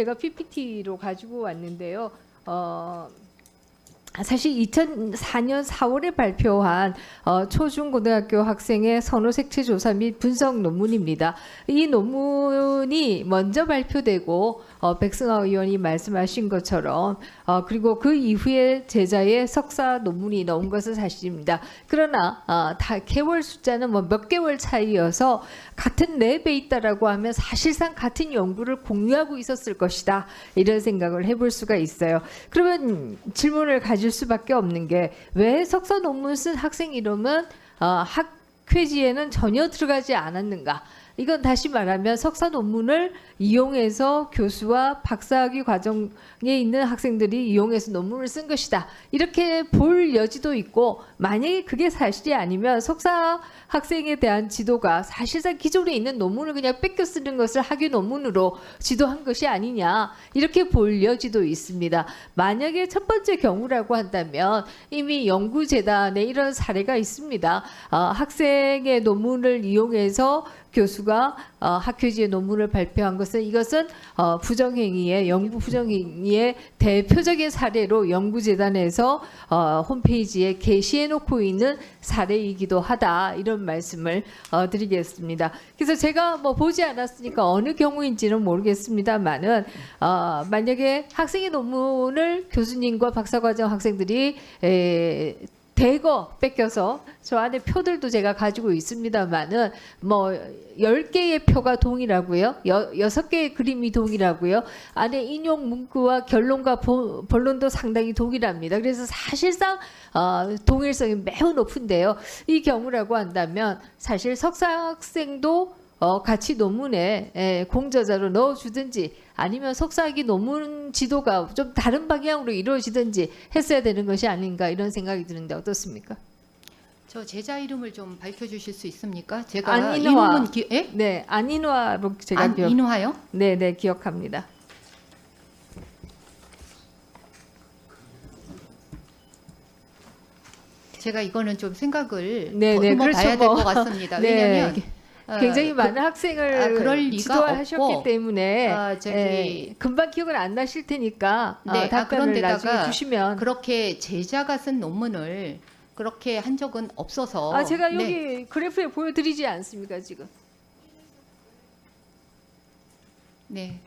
제가 PPT로 가지고 왔는데요. 어, 사실 2004년 4월에 발표한 어, 초중고등학교 학생의 선호 색채 조사 및 분석 논문입니다. 이 논문이 먼저 발표되고 어, 백승아 의원이 말씀하신 것처럼 어, 그리고 그 이후에 제자의 석사 논문이 나온 것은 사실입니다. 그러나 어, 다 개월 숫자는 뭐 몇 개월 차이여서 같은 랩에 있다라고 하면 사실상 같은 연구를 공유하고 있었을 것이다 이런 생각을 해볼 수가 있어요. 그러면 질문을 가질 수밖에 없는 게 왜 석사 논문 쓴 학생 이름은 어, 학회지에는 전혀 들어가지 않았는가? 이건 다시 말하면 석사 논문을 이용해서 교수와 박사학위 과정에 있는 학생들이 이용해서 논문을 쓴 것이다. 이렇게 볼 여지도 있고 만약에 그게 사실이 아니면 석사 학생에 대한 지도가 사실상 기존에 있는 논문을 그냥 뺏겨 쓰는 것을 학위 논문으로 지도한 것이 아니냐 이렇게 볼 여지도 있습니다. 만약에 첫 번째 경우라고 한다면 이미 연구재단에 이런 사례가 있습니다. 어, 학생의 논문을 이용해서 교수 가 어, 학회지에 논문을 발표한 것은 이것은 어, 부정행위의 연구 부정행위의 대표적인 사례로 연구재단에서 어, 홈페이지에 게시해 놓고 있는 사례이기도 하다 이런 말씀을 어, 드리겠습니다. 그래서 제가 뭐 보지 않았으니까 어느 경우인지는 모르겠습니다만은 어, 만약에 학생의 논문을 교수님과 박사과정 학생들이 에, 대거 뺏겨서 저 안에 표들도 제가 가지고 있습니다만은 뭐 10개의 표가 동일하고요. 여, 6개의 그림이 동일하고요. 안에 인용 문구와 결론과 보- 본론도 상당히 동일합니다. 그래서 사실상 어, 동일성이 매우 높은데요. 이 경우라고 한다면 사실 석사 학생도 어, 같이 논문에 에, 공저자로 넣어주든지 아니면 석사학위 논문 지도가 좀 다른 방향으로 이루어지든지 했어야 되는 것이 아닌가 이런 생각이 드는데 어떻습니까? 저 제자 이름을 좀 밝혀주실 수 있습니까? 제가 안인화. 이름은 기, 예? 네, 안인화로 제가 안, 기억, 인화요? 네, 네 기억합니다. 제가 이거는 좀 생각을 네, 네, 더듬어 그렇죠, 봐야 될 뭐. 것 같습니다. 네, 왜냐하면 어, 굉장히 그- 많은 학생을 아, 그럴 지도하셨기 때문에 아, 저기 에, 금방 기억은 안 나실 테니까 어, 네, 아, 답변을 그런데다가 나중에 주시면 그렇게 제자가 쓴 논문을 그렇게 한 적은 없어서 아 제가 네. 여기 그래프에 보여드리지 않습니까 지금? 네.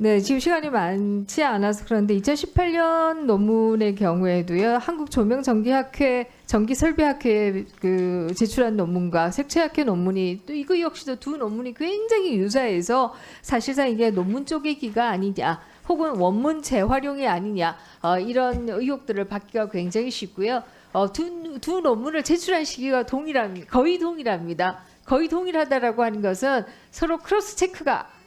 네, 지금 시간이 많지 않아서 그런데 2018년 논문의 경우에도요. 한국 조명 전기학회 전기설비학회 그 제출한 논문과 색채학회 논문이 또 이거 역시도 두 논문이 굉장히 유사해서 사실상 이게 논문 쪼개기가 아니냐. 혹은 원문 재활용이 아니냐 어, 이런 의혹들을 받기가 굉장히 쉽고요. 어, 두, 두 논문을 제출한 시기가 동일합니다. 거의 동일합니다. 거의 동일하다라고 하는 것은 서로 크로스 체크가